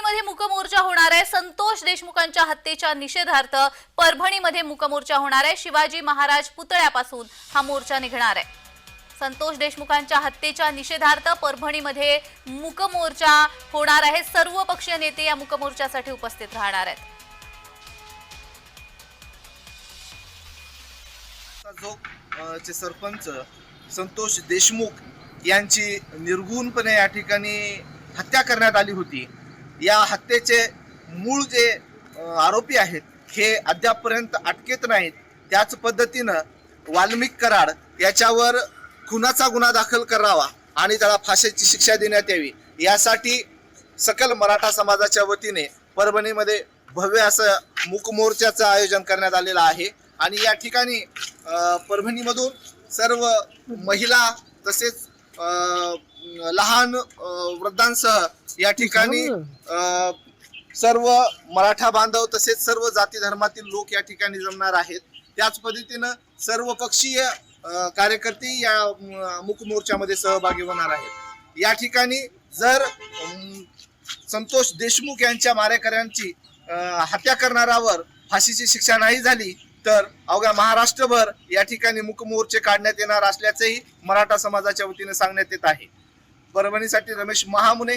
मूकमोर्चा होणार आहे. संतोष देशमुखांच्या हत्येच्या निषेधार्थ परभणीमध्ये मुकमोर्चा होणार आहे. शिवाजी महाराज पुतळ्यापासून हा मोर्चा निघणार आहे. संतोष देशमुखांच्या हत्येच्या निषेधार्थ परभणीमध्ये मुकमोर्चा होणार आहे. सर्व पक्षीय नेते या मुकमोर्चासाठी उपस्थित राहणार आहेत. चे सरपंच संतोष देशमुख यांची निर्गुणपणे या ठिकाणी हत्या करण्यात आली होती. या हत्येचे मूळ जे आरोपी आहेत हे अद्यापपर्यंत अटकेत नाहीत. त्याच पद्धतीनं वाल्मिक कराड याच्यावर खुनाचा गुन्हा दाखल करावा आणि त्याला फाशीची शिक्षा देण्यात यावी यासाठी सकल मराठा समाजाच्या वतीने परभणीमध्ये भव्य असं मूकमोर्चाचं आयोजन करण्यात आलेलं आहे. आणि या ठिकाणी परभणीमधून सर्व महिला तसेच लहान वृद्धांसह या ठिकाणी अ, सर्व मराठा बांधव तसेच सर्व जाती धर्मातील लोक या ठिकाणी जमणार आहेत. त्याच पद्धतीनं सर्व पक्षीय कार्यकर्ते या मूक मोर्चामध्ये सहभागी होणार आहेत. या ठिकाणी जर संतोष देशमुख यांच्या मारेकऱ्यांची हत्या करणाऱ्यावर फाशीची शिक्षा नाही झाली तर अवघ्या महाराष्ट्रभर या ठिकाणी मुकमोर्चे काढण्यात येणार असल्याचंही मराठा समाजाच्या वतीने सांगण्यात येत आहे. परभणीसाठी रमेश महामुने